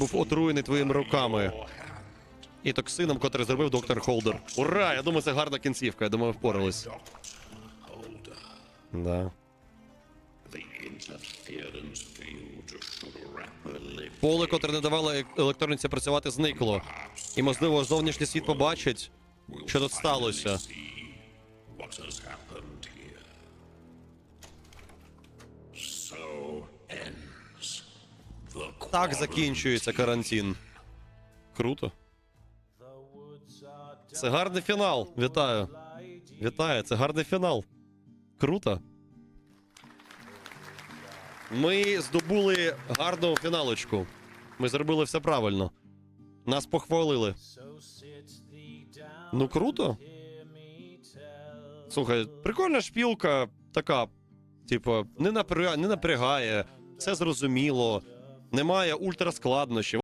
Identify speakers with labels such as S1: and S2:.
S1: був отруєний твоїми руками. І токсином, котрий зробив доктор Холдер. Ура! Я думаю, це гарна кінцівка. Я думаю, впорались. Да. Поле, котре не давало електроніці працювати, зникло. І, можливо, зовнішній світ побачить, що тут сталося. Так закінчується карантин. Круто. Це гарний фінал. Вітаю. Вітаю, це гарний фінал. Круто. Ми здобули гарну фіналочку. Ми зробили все правильно. Нас похвалили. Ну круто. Слухай, прикольна шпілка, така, типу, не напрягає, не напрягає, все зрозуміло, немає ультраскладнощів.